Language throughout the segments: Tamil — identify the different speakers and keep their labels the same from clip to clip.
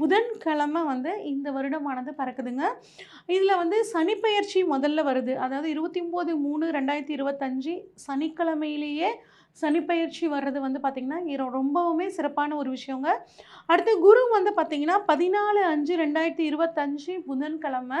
Speaker 1: புதன்கிழமை வந்து இந்த வருடமானது பறக்குதுங்க. இதில் வந்து சனிப்பெயர்ச்சி முதல்ல வருது. அதாவது இருபத்தி ஒம்பது மூணு ரெண்டாயிரத்தி இருபத்தஞ்சி சனிக்கிழமையிலேயே சனிப்பெயர்ச்சி வர்றது வந்து பார்த்திங்கன்னா ரொம்பவுமே சிறப்பான ஒரு விஷயங்க. அடுத்து குரு வந்து பார்த்திங்கன்னா பதினாலு அஞ்சு ரெண்டாயிரத்தி இருபத்தஞ்சி புதன்கிழமை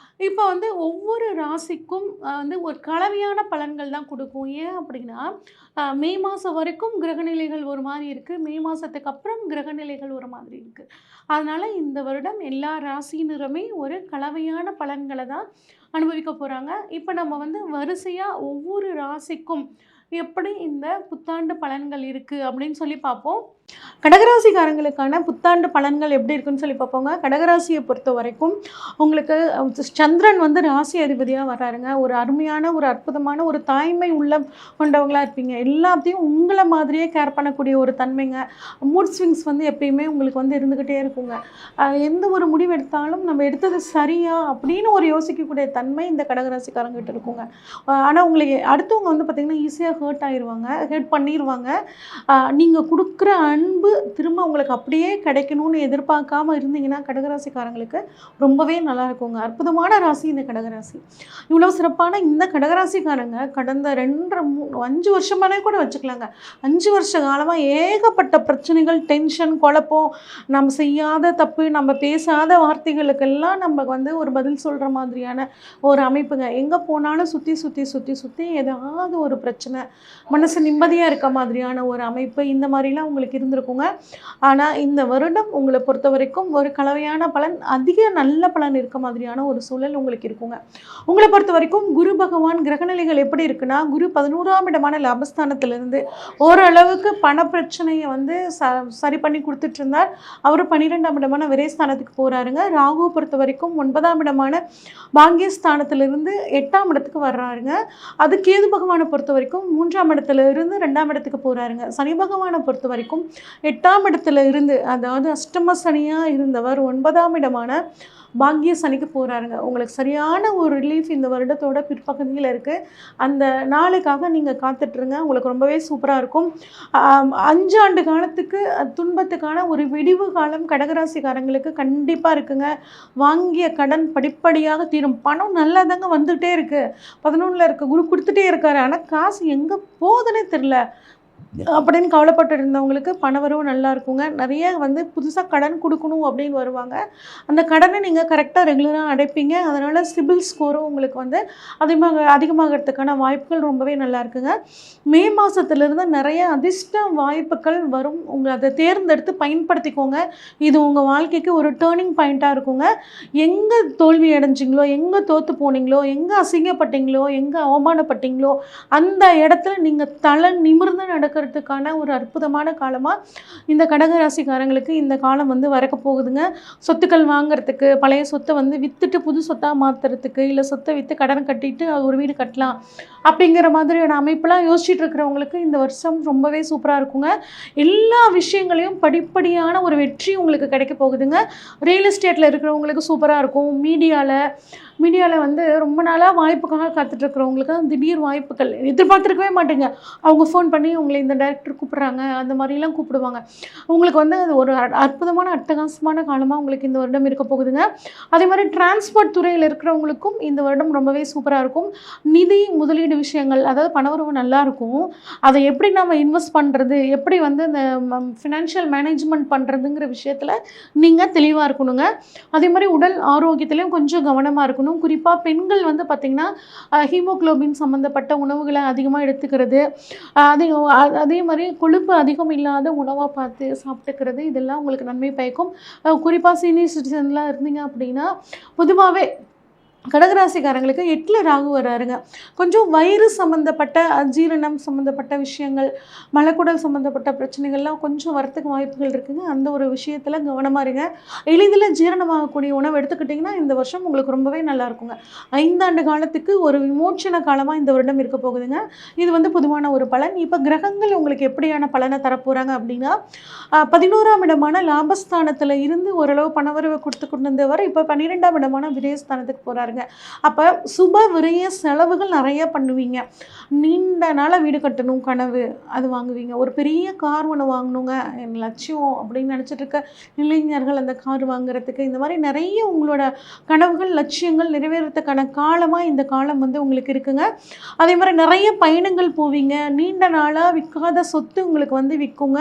Speaker 1: இப்போ வந்து ஒவ்வொரு ராசிக்கும் வந்து ஒரு கலவையான பலன்கள் தான் கொடுக்கும். ஏன் அப்படின்னா மே மாதம் வரைக்கும் கிரகநிலைகள் ஒரு மாதிரி இருக்குது மே மாதத்துக்கு அப்புறம் கிரகநிலைகள் ஒரு மாதிரி இருக்குது அதனால் இந்த வருடம் எல்லா ராசியினருமே ஒரு கலவையான பலன்களை தான் அனுபவிக்க போகிறாங்க இப்போ நம்ம வந்து வரிசையாக ஒவ்வொரு ராசிக்கும் எப்படி இந்த புத்தாண்டு பலன்கள் இருக்குது அப்படின்னு சொல்லி பார்ப்போம். கடகராசிக்காரங்களுக்கான புத்தாண்டு பலன்கள் எப்படி இருக்குன்னு சொல்லி பார்ப்போங்க. கடகராசியை பொறுத்த வரைக்கும் உங்களுக்கு சந்திரன் வந்து ராசி அதிபதியாக வராருங்க. ஒரு அருமையான ஒரு அற்புதமான ஒரு தாய்மை உள்ள கொண்டவங்களா இருப்பீங்க. எல்லாத்தையும் உங்களை மாதிரியே கேர் பண்ணக்கூடிய ஒரு தன்மைங்க. மூட் ஸ்விங்ஸ் வந்து எப்பயுமே உங்களுக்கு வந்து இருந்துக்கிட்டே இருக்குங்க. எந்த ஒரு முடிவு எடுத்தாலும் நம்ம எடுத்தது சரியா அப்படின்னு ஒரு யோசிக்கக்கூடிய தன்மை இந்த கடகராசிக்காரங்கிட்ட இருக்குங்க. ஆனால் உங்களுக்கு அடுத்தவங்க வந்து பார்த்திங்கன்னா ஈஸியாக ஹர்ட் ஆயிடுவாங்க ஹர்ட் பண்ணிடுவாங்க நீங்கள் கொடுக்குற அன்பு திரும்ப உங்களுக்கு அப்படியே கிடைக்கணும்னு எதிர்பார்க்காம இருந்தீங்கன்னா கடகராசிக்காரங்களுக்கு ரொம்பவே நல்லா இருக்குங்க. அற்புதமான ராசி இந்த கடகராசி. இவ்வளோ சிறப்பான இந்த கடகராசிக்காரங்க கடந்த ரெண்டரை மூணு அஞ்சு வருஷமானே கூட வச்சுக்கலாங்க. அஞ்சு வருஷ காலமாக ஏகப்பட்ட பிரச்சனைகள் டென்ஷன் குழப்பம் நம்ம செய்யாத தப்பு நம்ம பேசாத வார்த்தைகளுக்கெல்லாம் நம்ம வந்து ஒரு பதில் சொல்கிற மாதிரியான ஒரு அமைப்புங்க. எங்கே போனாலும் சுற்றி சுற்றி சுற்றி சுற்றி ஏதாவது ஒரு பிரச்சனை மனசு நிம்மதியாக இருக்க மாதிரியான ஒரு அமைப்பு இந்த மாதிரிலாம் உங்களுக்கு இருந்திருக்குங்க. ஆனால் இந்த வருடம் உங்களை பொறுத்த வரைக்கும் ஒரு கலவையான பலன் அதிக நல்ல பலன் இருக்க மாதிரியான ஒரு சூழல் உங்களுக்கு இருக்குங்க. உங்களை பொறுத்த வரைக்கும் குரு பகவான் கிரகநிலைகள் எப்படி இருக்குன்னா குரு பதினோராம் இடமான லாபஸ்தானத்திலிருந்து ஓரளவுக்கு பண பிரச்சனையை வந்து ச சரி பண்ணி கொடுத்துட்டு இருந்தார் அவர் பன்னிரெண்டாம் இடமான விரைஸ்தானத்துக்கு போகிறாருங்க ராகுவை பொறுத்த வரைக்கும் ஒன்பதாம் இடமான பாங்கியஸ்தானத்திலிருந்து எட்டாம் இடத்துக்கு வர்றாருங்க. அது கேது பகவானை பொறுத்த வரைக்கும் மூன்றாம் இடத்துல இருந்து ரெண்டாம் இடத்துக்கு போகிறாருங்க சனி பகவானை பொறுத்த வரைக்கும் எட்டாம் இடத்துல இருந்து அதாவது அஷ்டம சனியாக இருந்தவர் ஒன்பதாம் இடமான பாக்கிய சனிக்கு போகிறாருங்க உங்களுக்கு சரியான ஒரு ரிலீஃப் இந்த வருடத்தோட பிற்பகுதியில் இருக்குது அந்த நாளுக்காக நீங்கள் காத்துட்ருங்க. உங்களுக்கு ரொம்பவே சூப்பராக இருக்கும். அஞ்சு ஆண்டு காலத்துக்கு துன்பத்துக்கான ஒரு விடிவு காலம் கடகராசிக்காரங்களுக்கு கண்டிப்பாக இருக்குங்க. வாங்கிய கடன் படிப்படியாக தீரும். பணம் நல்லா தாங்க வந்துகிட்டே இருக்குது பதினொன்றில் இருக்க குரு கொடுத்துட்டே இருக்காரு. ஆனால் காசு எங்கே போகுதுன்னே தெரில அப்படின்னு கவலைப்பட்டு இருந்தவங்களுக்கு பணவரவு நல்லா இருக்குங்க. நிறைய வந்து புதுசாக கடன் கொடுக்கணும் அப்படின்னு வருவாங்க. அந்த கடனை நீங்கள் கரெக்டாக ரெகுலராக அடைப்பீங்க. அதனால் சிபில் ஸ்கோரும் உங்களுக்கு வந்து அதிகமாக அதிகமாகிறதுக்கான வாய்ப்புகள் ரொம்பவே நல்லா இருக்குங்க. மே மாதத்துலேருந்து நிறைய அதிர்ஷ்ட வாய்ப்புகள் வரும். உங்களை அதை தேர்ந்தெடுத்து பயன்படுத்திக்கோங்க. இது உங்கள் வாழ்க்கைக்கு ஒரு டேர்னிங் பாயிண்ட்டாக இருக்குங்க. எங்கே தோல்வி அடைஞ்சிங்களோ எங்கே தோற்று போனீங்களோ எங்கே அசிங்கப்பட்டீங்களோ எங்கே அவமானப்பட்டீங்களோ அந்த இடத்துல நீங்கள் தலை நிமிர்ந்து பிறக்கிறதுக்கான ஒரு அற்புதமான காலமாக இந்த கடக ராசிக்காரங்களுக்கு இந்த காலம் வந்து வரக்க போகுதுங்க. சொத்துக்கள் வாங்குறதுக்கு பழைய சொத்தை வந்து விற்றுட்டு புது சொத்தாக மாற்றுறதுக்கு இல்லை சொத்தை விற்று கடன் கட்டிட்டு ஒரு வீடு கட்டலாம். அப்படிங்கிற மாதிரியான அமைப்பெலாம் யோசிச்சுட்டு இருக்கிறவங்களுக்கு இந்த வருஷம் ரொம்பவே சூப்பராக இருக்குங்க. எல்லா விஷயங்களையும் படிப்படியான ஒரு வெற்றி உங்களுக்கு கிடைக்க போகுதுங்க. ரியல் எஸ்டேட்டில் இருக்கிறவங்களுக்கு சூப்பராக இருக்கும். மீடியாவில் மீடியாவில் வந்து ரொம்ப நாளாக வாய்ப்புக்காக காத்துட்ருக்குறவங்களுக்கு திடீர் வாய்ப்புகள் எதிர்பார்த்துருக்கவே மாட்டேங்க. அவங்க ஃபோன் பண்ணி உங்களை இந்த டைரக்டர் கூப்பிட்றாங்க அந்த மாதிரிலாம் கூப்பிடுவாங்க. உங்களுக்கு வந்து அது ஒரு அ- அற்புதமான அட்டகாசமான காலமாக உங்களுக்கு இந்த வருடம் இருக்க போகுதுங்க. அதே மாதிரி டிரான்ஸ்போர்ட் துறையில் இருக்கிறவங்களுக்கும் இந்த வருடம் ரொம்பவே சூப்பராக இருக்கும். நிதி முதலீடு விஷயங்கள் அதாவது பணவரவு நல்லா இருக்கும் அதை எப்படி நம்ம இன்வெஸ்ட் பண்ணுறது எப்படி வந்து இந்த ஃபினான்ஷியல் மேனேஜ்மெண்ட் பண்ணுறதுங்கிற விஷயத்தில் நீங்கள் தெளிவாக இருக்கணுங்க. அதே மாதிரி உடல் ஆரோக்கியத்திலையும் கொஞ்சம் கவனமாக இருக்கணும். குறிப்பாக பெண்கள் வந்து பார்த்திங்கன்னா ஹீமோக்ளோபின் சம்மந்தப்பட்ட உணவுகளை அதிகமாக எடுத்துக்கிறது அதே அதே மாதிரி கொழுப்பு அதிகம் இல்லாத உணவாக பார்த்து சாப்பிட்டுக்கிறது இதெல்லாம் உங்களுக்கு நன்மை பயக்கும். குறிப்பாக சீனியர் சிட்டிசன்லாம் இருந்தீங்க அப்படின்னா பொதுவாகவே கடகராசிக்காரங்களுக்கு எட்டில் ராகு வராருங்க. கொஞ்சம் வயிறு சம்மந்தப்பட்ட அஜீரணம் சம்மந்தப்பட்ட விஷயங்கள் மலக்குடல் சம்மந்தப்பட்ட பிரச்சனைகள்லாம் கொஞ்சம் வரத்துக்கு வாய்ப்புகள் இருக்குங்க. அந்த ஒரு விஷயத்தில் கவனமாக இருங்க. எளிதில் ஜீரணமாகக்கூடிய உணவு எடுத்துக்கிட்டிங்கன்னா இந்த வருஷம் உங்களுக்கு ரொம்பவே நல்லா இருக்குங்க. ஐந்தாண்டு காலத்துக்கு ஒரு விமோச்சன காலமாக இந்த வருடம் இருக்க போகுதுங்க. இது வந்து பொதுவான ஒரு பலன். இப்போ கிரகங்கள் உங்களுக்கு எப்படியான பலனை தரப்போகிறாங்க அப்படின்னா பதினோராம் இடமான லாபஸ்தானத்தில் இருந்து ஓரளவு பணவரவை கொடுத்து கொண்டு வந்தவர் இப்போ பன்னிரெண்டாம் இடமான விரயஸ்தானத்துக்கு பாருங்கள் அப்போ சுப விரைய செலவுகள் நிறைய பண்ணுவீங்க. நீண்ட நாளாக வீடு கட்டணும் கனவு அது வாங்குவீங்க. ஒரு பெரிய கார் ஒன்று வாங்கணுங்க என் லட்சியம் அப்படின்னு நினச்சிட்டு இருக்க இளைஞர்கள் அந்த கார் வாங்குறதுக்கு. இந்த மாதிரி நிறைய உங்களோட கனவுகள் லட்சியங்கள் நிறைவேறத்துக்கான காலமாக இந்த காலம் வந்து உங்களுக்கு இருக்குங்க. அதே மாதிரி நிறைய பயணங்கள் போவீங்க. நீண்ட நாளாக விற்காத சொத்து உங்களுக்கு வந்து விற்குங்க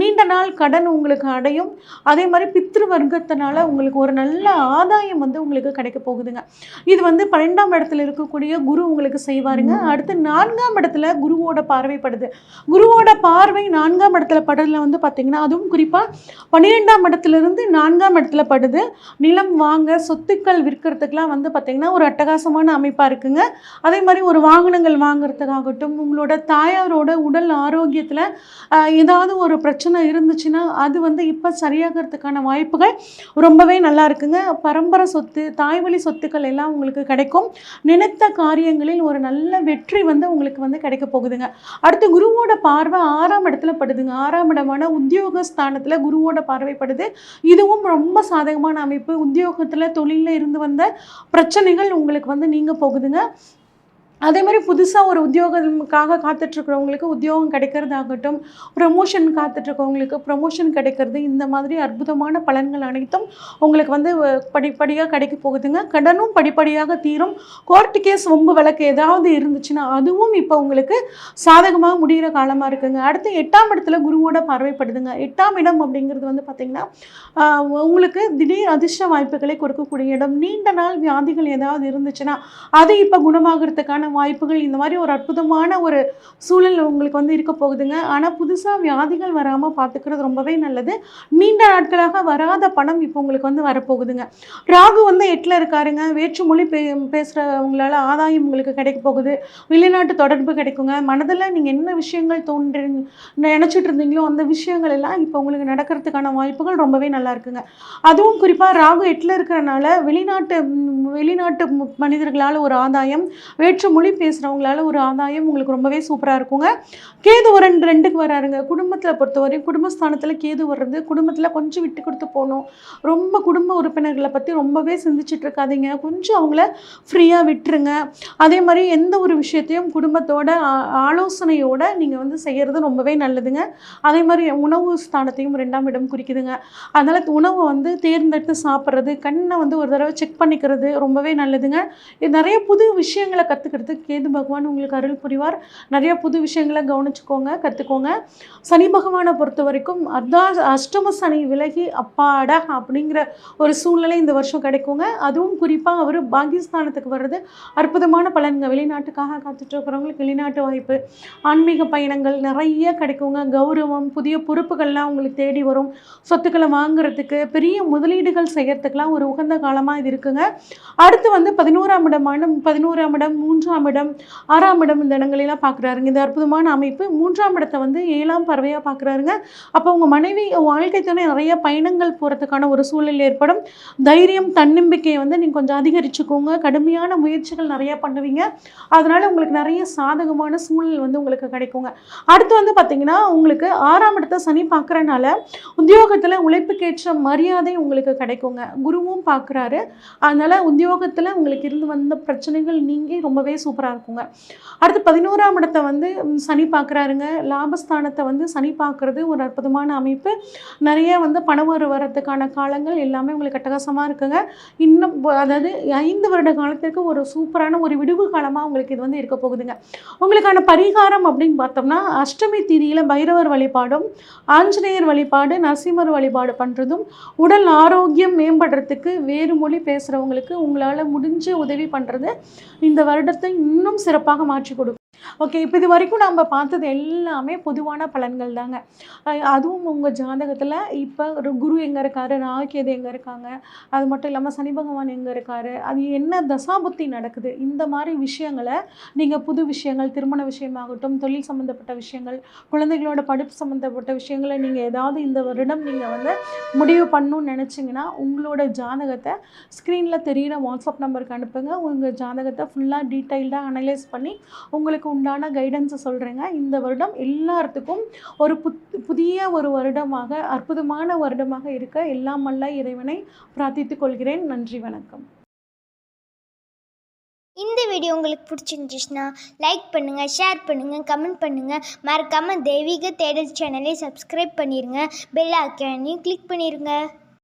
Speaker 1: நீண்ட நாள் கடன் உங்களுக்கு அடையும். அதே மாதிரி பித்ரு வர்க்கத்தினால உங்களுக்கு ஒரு நல்ல ஆதாயம் வந்து உங்களுக்கு கிடைக்க போகுதுங்க. இது வந்து பன்னெண்டாம் இடத்துல இருக்கக்கூடிய குரு உங்களுக்கு செய்வாருங்க. அடுத்து நான்காம் இடத்துல குருவோட பார்வைப்படுது. குருவோட பார்வை நான்காம் இடத்துல படுறதுல வந்து பார்த்தீங்கன்னா அதுவும் குறிப்பாக பன்னிரெண்டாம் இடத்துல இருந்து நான்காம் இடத்துல படுது. நிலம் வாங்க சொத்துக்கள் விற்கிறதுக்கெலாம் வந்து பார்த்திங்கன்னா ஒரு அட்டகாசமான அமைப்பாக இருக்குங்க. அதே மாதிரி ஒரு வாகனங்கள் வாங்குறதுக்காகட்டும் உங்களோட தாயாரோட உடல் ஆரோக்கியத்தில் ஏதாவது ஒரு பிரச்சனை இருந்துச்சுன்னா அது வந்து இப்போ சரியாகிறதுக்கான வாய்ப்புகள் ரொம்பவே நல்லா இருக்குங்க. பரம்பரை சொத்து தாய்வழி சொத்துக்கள் எல்லாம் உங்களுக்கு கிடைக்கும். நினைத்த காரியங்களில் ஒரு நல்ல வெற்றி வந்து உங்களுக்கு வந்து கிடைக்க போகுதுங்க. அடுத்து குருவோட பார்வை ஆறாம் இடத்துல படுதுங்க. ஆறாம் இடமான உத்தியோக ஸ்தானத்தில் குருவோட பார்வைப்படுது இதுவும் ரொம்ப சாதகமான அமைப்பு. உத்தியோகத்தில் தொழிலில் இருந்து வந்த பிரச்சனைகள் உங்களுக்கு வந்து நீங்கள் போகுதுங்க. அதே மாதிரி புதுசாக ஒரு உத்தியோகத்துக்காக காத்துட்ருக்கிறவங்களுக்கு உத்தியோகம் கிடைக்கிறதாகட்டும் ப்ரமோஷன் காத்துட்ருக்கவங்களுக்கு ப்ரமோஷன் கிடைக்கிறது இந்த மாதிரி அற்புதமான பலன்கள் அனைத்தும் உங்களுக்கு வந்து படிப்படியாக கிடைக்க போகுதுங்க. கடனும் படிப்படியாக தீரும். கோர்ட்டு கேஸ் வம்பு வழக்கு ஏதாவது இருந்துச்சுன்னா அதுவும் இப்போ உங்களுக்கு சாதகமாக முடிகிற காலமாக இருக்குங்க. அடுத்து எட்டாம் இடத்துல குருவோட பார்வைப்படுதுங்க. எட்டாம் இடம் அப்படிங்கிறது வந்து பார்த்திங்கன்னா உங்களுக்கு திடீர் அதிர்ஷ்ட வாய்ப்புகளை கொடுக்கக்கூடிய இடம். நீண்ட நாள் வியாதிகள் ஏதாவது இருந்துச்சுன்னா அது இப்போ குணமாகறதுக்கான வாய்ப்புகள் இந்த மாதிரி ஒரு அற்புதமான ஒரு சூழல் உங்களுக்கு வந்து இருக்க போகுதுங்க. ஆனால் புதுசாக வியாதிகள் வராமல் பார்த்துக்கிறது ரொம்பவே நல்லது. நீண்ட நாட்களாக வராத பணம் இப்போ உங்களுக்கு வந்து வரப்போகுதுங்க. ராகு வந்து எட்டில் இருக்காருங்க. வேற்று மொழி பே பேசுகிறவங்களால ஆதாயம் உங்களுக்கு கிடைக்க போகுது. வெளிநாட்டு தொடர்பு கிடைக்குங்க. மனதில் நீங்கள் என்ன விஷயங்கள் தோன்றி நினச்சிட்டு இருந்தீங்களோ அந்த விஷயங்கள் எல்லாம் இப்போ உங்களுக்கு நடக்கிறதுக்கான வாய்ப்புகள் ரொம்பவே நல்லா இருக்குங்க. அதுவும் குறிப்பாக ராகு எட்டில் இருக்கிறனால வெளிநாட்டு வெளிநாட்டு மனிதர்களால் ஒரு ஆதாயம் வேற்று மொழி பேசுகிறவங்களால ஒரு ஆதாயம் உங்களுக்கு ரொம்பவே சூப்பராக இருக்குங்க. கேது ஒரு ரெண்டு ரெண்டுக்கு வராருங்க. குடும்பத்தில் பொறுத்தவரையும் குடும்பஸ்தானத்தில் கேது வர்றது குடும்பத்தில் கொஞ்சம் விட்டு கொடுத்து போகணும். ரொம்ப குடும்ப உறுப்பினர்களை பற்றி ரொம்பவே சிந்திச்சுட்டு இருக்காதீங்க. கொஞ்சம் அவங்கள ஃப்ரீயாக விட்டுருங்க. அதே மாதிரி எந்த ஒரு விஷயத்தையும் குடும்பத்தோட ஆலோசனையோட நீங்கள் வந்து செய்கிறது ரொம்பவே நல்லதுங்க. அதே மாதிரி உணவு ஸ்தானத்தையும் ரெண்டாம் இடம் குறிக்குதுங்க. அதனால் உணவை வந்து தேர்ந்தெடுத்து சாப்பிட்றது கண்ணை வந்து ஒரு தடவை செக் பண்ணிக்கிறது ரொம்பவே நல்லதுங்க. இது நிறைய புது விஷயங்களை கற்றுக்கிறது கற்றுக்கிறதுக்கு கேது பகவான் உங்களுக்கு அருள் புரிவார். நிறைய புது விஷயங்களை கவனிச்சுக்கோங்க கற்றுக்கோங்க சனி பகவானை பொறுத்த வரைக்கும் அதான் அஷ்டம சனி விலகி அப்பாடா அப்படிங்கிற ஒரு சூழ்நிலை இந்த வருஷம் கிடைக்குங்க. அதுவும் குறிப்பாக அவர் பாகிஸ்தானத்துக்கு வர்றது. அற்புதமான பலன்கள். வெளிநாட்டுக்காக காத்துட்டு இருக்கிறவங்களுக்கு வெளிநாட்டு வாய்ப்பு. ஆன்மீக பயணங்கள் நிறைய கிடைக்குங்க. கௌரவம் புதிய பொறுப்புகள்லாம் உங்களுக்கு தேடி வரும். சொத்துக்களை வாங்குறதுக்கு பெரிய முதலீடுகள் செய்யறதுக்கெல்லாம் ஒரு உகந்த காலமாக இது இருக்குங்க. அடுத்து வந்து பதினோராம் இடமான பதினோராம் இடம் மூன்றாம் நான்காம் இடம் ஆறாம் இடம் இந்த இடங்களெல்லாம் பார்க்குறாருங்க இது அற்புதமான அமைப்பு மூன்றாம் இடத்தை வந்து ஏழாம் பறவையாக பார்க்குறாருங்க அப்போ உங்கள் மனைவி வாழ்க்கை துணை நிறைய பயணங்கள் போகிறதுக்கான ஒரு சூழல் ஏற்படும். தைரியம் தன்னம்பிக்கையை வந்து நீங்கள் கொஞ்சம் அதிகரிச்சுக்கோங்க. கடுமையான முயற்சிகள் நிறையா பண்ணுவீங்க. அதனால் உங்களுக்கு நிறைய சாதகமான சூழல் வந்து உங்களுக்கு கிடைக்குங்க. அடுத்து வந்து பார்த்திங்கன்னா உங்களுக்கு ஆறாம் இடத்தை சனி பார்க்குறனால உத்தியோகத்தில் உழைப்புக்கேற்ற மரியாதை உங்களுக்கு கிடைக்குங்க. குருவும் பார்க்குறாரு அதனால் உத்தியோகத்தில் உங்களுக்கு இருந்து வந்த பிரச்சனைகள் நீங்கி ரொம்பவே சூப்பராக இருக்குங்க. அடுத்து பதினோராம் இடத்தை வந்து சனி பார்க்குறாருங்க. லாபஸ்தானத்தை வந்து சனி பார்க்குறது ஒரு அற்புதமான அமைப்பு. நிறைய வந்து பணம் வர வரத்துக்கான காலங்கள் எல்லாமே உங்களுக்கு அட்டகாசமாக இருக்குங்க. இன்னும் அதாவது ஐந்து வருட காலத்திற்கு ஒரு சூப்பரான ஒரு விடுவு காலமாக உங்களுக்கு இது வந்து இருக்க போகுதுங்க. உங்களுக்கான பரிகாரம் அப்படின்னு பார்த்தோம்னா அஷ்டமி திதியில் பைரவர் வழிபாடும் ஆஞ்சநேயர் வழிபாடு நரசிம்மர் வழிபாடு பண்ணுறதும் உடல் ஆரோக்கியம் மேம்படுறதுக்கு வேறு மொழி பேசுகிறவங்களுக்கு உங்களால் முடிஞ்ச உதவி பண்ணுறது இந்த வருடத்தை இன்னும் சிறப்பாக மாற்றி கொடுக்கும். ஓகே இப்போ இது வரைக்கும் நம்ம பார்த்தது எல்லாமே பொதுவான பலன்கள் தாங்க. அதுவும் உங்கள் ஜாதகத்தில் இப்போ குரு எங்கே இருக்காரு ராகேது எங்கே இருக்காங்க அது மட்டும் இல்லாமல் சனி பகவான் எங்கே இருக்காரு அது என்ன தசாபுத்தி நடக்குது இந்த மாதிரி விஷயங்களை நீங்கள் புது விஷயங்கள் திருமண விஷயமாகட்டும் தொழில் சம்மந்தப்பட்ட விஷயங்கள் குழந்தைகளோட படிப்பு சம்மந்தப்பட்ட விஷயங்களை நீங்கள் ஏதாவது இந்த வருடம் நீங்கள் வந்து முடிவு பண்ணணும்னு நினச்சிங்கன்னா உங்களோட ஜாதகத்தை ஸ்க்ரீனில் தெரிகிற வாட்ஸ்அப் நம்பருக்கு அனுப்புங்க. உங்கள் ஜாதகத்தை ஃபுல்லாக டீட்டெயில்டாக அனலைஸ் பண்ணி உங்களுக்கு உண்டான கைடன்ஸை சொல்கிறேங்க இந்த வருடம் எல்லாத்துக்கும் ஒரு புத் புதிய ஒரு வருடமாக அற்புதமான வருடமாக இருக்க எல்லாம் வல்ல இறைவனை பிரார்த்தித்துக் கொள்கிறேன். நன்றி வணக்கம்.
Speaker 2: இந்த வீடியோ உங்களுக்கு பிடிச்சிருந்துச்சுன்னா லைக் பண்ணுங்கள் ஷேர் பண்ணுங்கள் கமெண்ட் பண்ணுங்கள் மறக்காமல் தெய்வீக தேடல் சேனலை சப்ஸ்கிரைப் பண்ணிடுங்க பெல் ஐக்கானையும் கிளிக் பண்ணிடுங்க